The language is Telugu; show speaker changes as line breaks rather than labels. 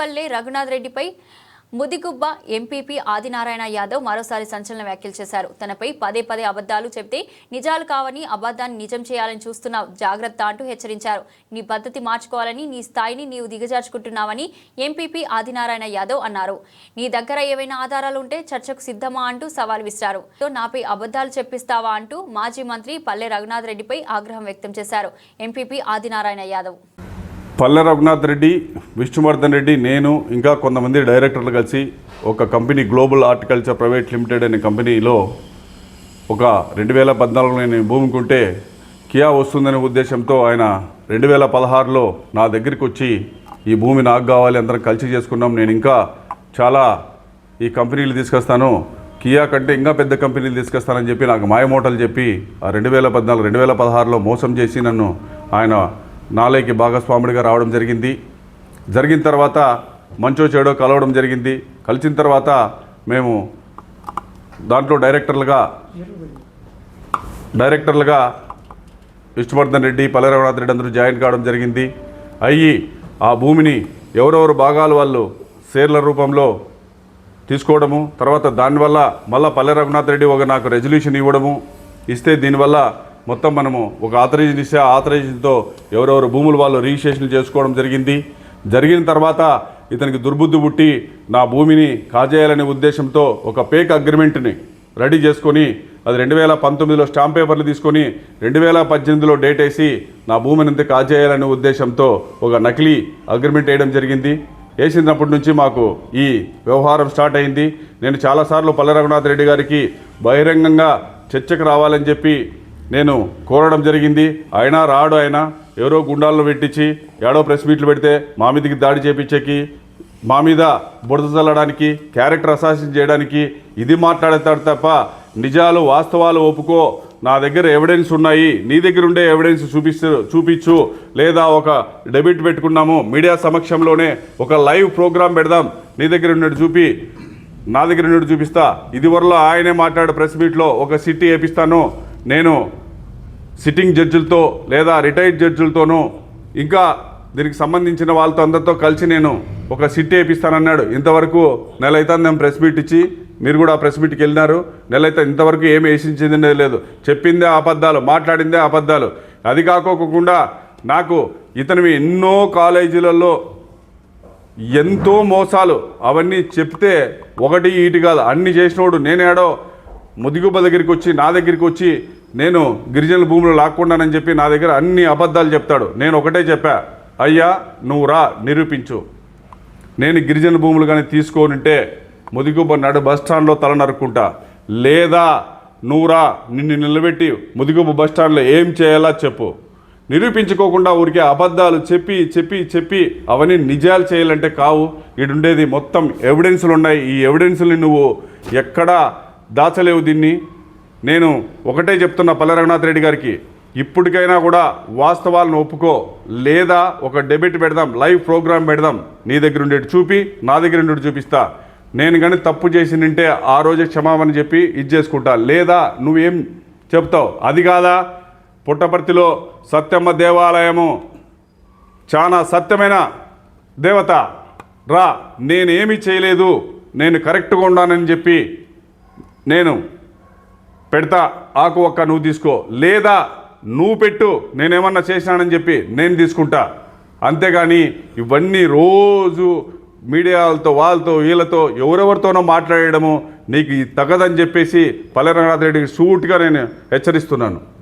పల్లె రఘునాథ్ రెడ్డిపై ముదిగుబ్బ ఎంపీపీ ఆదినారాయణ యాదవ్ మరోసారి సంచలన వ్యాఖ్యలు చేశారు. తనపై పదే పదే అబద్ధాలు చెబితే నిజాలు కావని అబద్ధాన్ని నిజం చేయాలని చూస్తున్నావు జాగ్రత్త అంటూ హెచ్చరించారు. నీ పద్ధతి మార్చుకోవాలని నీ స్థాయిని నీవు దిగజార్చుకుంటున్నావని ఎంపీపీ ఆదినారాయణ యాదవ్ అన్నారు. నీ దగ్గర ఏవైనా ఆధారాలు ఉంటే చర్చకు సిద్ధమా అంటూ సవాల్ విసిరారు. నాపై అబద్ధాలు చెప్పిస్తావా అంటూ మాజీ మంత్రి పల్లె రఘునాథ్ రెడ్డిపై ఆగ్రహం వ్యక్తం చేశారు ఎంపీపీ ఆదినారాయణ యాదవ్.
పల్లె రఘునాథ్ రెడ్డి విష్ణువర్ధన్ రెడ్డి నేను ఇంకా కొంతమంది డైరెక్టర్లు కలిసి ఒక company global horticulture private limited అనే కంపెనీలో ఒక రెండు వేల పద్నాలుగులో నేను భూమి కొంటే కియా వస్తుందనే ఉద్దేశంతో ఆయన రెండు వేల పదహారులో నా దగ్గరికి వచ్చి ఈ భూమి నాకు కావాలి అందరం కలిసి చేసుకున్నాం నేను ఇంకా చాలా ఈ కంపెనీలు తీసుకొస్తాను కియా కంటే ఇంకా పెద్ద కంపెనీలు తీసుకొస్తానని చెప్పి నాకు మాయమోటలు చెప్పి ఆ రెండు వేల పద్నాలుగు రెండు వేల పదహారులో మోసం చేసి నన్ను ఆయన నాలేకి భాగస్వాముడిగా రావడం జరిగింది. జరిగిన తర్వాత మంచో చెడో కలవడం జరిగింది. కలిసిన తర్వాత మేము దాంట్లో డైరెక్టర్లుగా డైరెక్టర్లుగా విష్ణువర్ధన్ రెడ్డి పల్లరఘనాథ్ రెడ్డి అందరూ జాయిన్ కావడం జరిగింది. అయ్యి ఆ భూమిని ఎవరెవరు భాగాలు వాళ్ళు షేర్ల రూపంలో తీసుకోవడము తర్వాత దానివల్ల మళ్ళీ పల్లె రఘునాథ్ రెడ్డి ఒక నాకు రెజల్యూషన్ ఇవ్వడము ఇస్తే దీనివల్ల మొత్తం మనము ఒక ఆథరైజేషన్ ఇస్తే ఆ ఆథరైజేషన్తో ఎవరెవరు భూములు వాళ్ళు రిజిస్ట్రేషన్ చేసుకోవడం జరిగింది. జరిగిన తర్వాత ఇతనికి దుర్బుద్ధి పుట్టి నా భూమిని కాజేయాలనే ఉద్దేశంతో ఒక పేక్ అగ్రిమెంట్ని రెడీ చేసుకొని అది రెండు వేల పంతొమ్మిదిలో స్టాంప్ పేపర్లు తీసుకొని రెండు వేల పద్దెనిమిదిలో డేట్ వేసి నా భూమిని అంతా కాజేయాలనే ఉద్దేశంతో ఒక నకిలీ అగ్రిమెంట్ వేయడం జరిగింది. వేసినప్పటి నుంచి మాకు ఈ వ్యవహారం స్టార్ట్ అయింది. నేను చాలాసార్లు పల్లె రఘునాథ్ రెడ్డి గారికి బహిరంగంగా చర్చకు రావాలని చెప్పి నేను కోరడం జరిగింది. అయినా రాడు ఆయన ఎవరో గుండాల్లో పెట్టించి ఏడో ప్రెస్ మీట్లు పెడితే మా మీదకి దాడి చేపించేకి మా మీద బురద చల్లడానికి క్యారెక్టర్ అసాసిన్ చేయడానికి ఇది మాట్లాడతాడు తప్ప నిజాలు వాస్తవాలు ఒప్పుకో. నా దగ్గర ఎవిడెన్స్ ఉన్నాయి. నీ దగ్గర ఉండే ఎవిడెన్స్ చూపిస్తు చూపించు. లేదా ఒక డెబిట్ పెట్టుకున్నాము. మీడియా సమక్షంలోనే ఒక లైవ్ ప్రోగ్రాం పెడదాం. నీ దగ్గర ఉన్నట్టు చూపి నా దగ్గర నుండి చూపిస్తా. ఇది వరలో ఆయనే మాట్లాడు ప్రెస్ మీట్లో ఒక సిట్టి వేపిస్తాను. నేను సిట్టింగ్ జడ్జిలతో లేదా రిటైర్డ్ జడ్జిలతోనూ ఇంకా దీనికి సంబంధించిన వాళ్ళతో అందరితో కలిసి నేను ఒక సిట్ వేపిస్తానన్నాడు. ఇంతవరకు నెల అయితే మేము ప్రెస్ మీట్ ఇచ్చి మీరు కూడా ప్రెస్ మీట్కి వెళ్ళినారు. నెల అయితే ఇంతవరకు ఏమి వేసించింది లేదు. చెప్పిందే అబద్ధాలు మాట్లాడిందే అబద్ధాలు. అది కాకోకుండా నాకు ఇతనివి ఎన్నో కాలేజీలలో ఎంతో మోసాలు. అవన్నీ చెప్తే ఒకటి ఈటి కాదు. అన్ని చేసినోడు నేనేడో ముదిగుబ్బ దగ్గరికి వచ్చి నా దగ్గరికి వచ్చి నేను గిరిజనుల భూములు లాక్కుండానని చెప్పి నా దగ్గర అన్ని అబద్ధాలు చెప్తాడు. నేను ఒకటే చెప్పా అయ్యా నువ్వు రా నిరూపించు. నేను గిరిజన భూములు కానీ తీసుకోనుంటే ముదిగుబ్బ నడు బస్ స్టాండ్లో తల నరుక్కుంటా. లేదా నువ్వురా నిన్ను నిలబెట్టి ముదిగుబ్బ బస్ స్టాండ్లో ఏం చేయాలా చెప్పు. నిరూపించుకోకుండా ఊరికే అబద్ధాలు చెప్పి చెప్పి చెప్పి అవన్నీ నిజాలు చేయాలంటే కావు. ఇడుండేది మొత్తం ఎవిడెన్సులు ఉన్నాయి. ఈ ఎవిడెన్సుల్ని నువ్వు ఎక్కడా దాచలేవు దీన్ని. నేను ఒకటే చెప్తున్నా పల్లె రఘునాథ్ రెడ్డి గారికి ఇప్పటికైనా కూడా వాస్తవాలను ఒప్పుకో లేదా ఒక డెబిట్ పెడదాం లైవ్ ప్రోగ్రామ్ పెడదాం నీ దగ్గర ఉండేటి చూపి నా దగ్గర ఉండేటి చూపిస్తా. నేను కానీ తప్పు చేసి నింటే ఆ రోజే క్షమాపణ చెప్పి ఇది చేసుకుంటా. లేదా నువ్వేం చెప్తావు? అది కాదా? పుట్టపర్తిలో సత్యమ్మ దేవాలయము చాలా సత్యమైన? దేవత రా. నేనేమి చేయలేదు. నేను కరెక్ట్గా ఉన్నానని చెప్పి నేను పెడతా ఆకు ఒక్క నువ్వు తీసుకో. లేదా నువ్వు పెట్టు నేనేమన్నా చేశానని చెప్పి నేను తీసుకుంటా. అంతేగాని ఇవన్నీ రోజు మీడియాలతో వాళ్ళతో వీళ్ళతో ఎవరెవరితోనో మాట్లాడము నీకు తగదని చెప్పేసి పల్లె రంగనాథ్ రెడ్డికి సూటిగా నేను హెచ్చరిస్తున్నాను.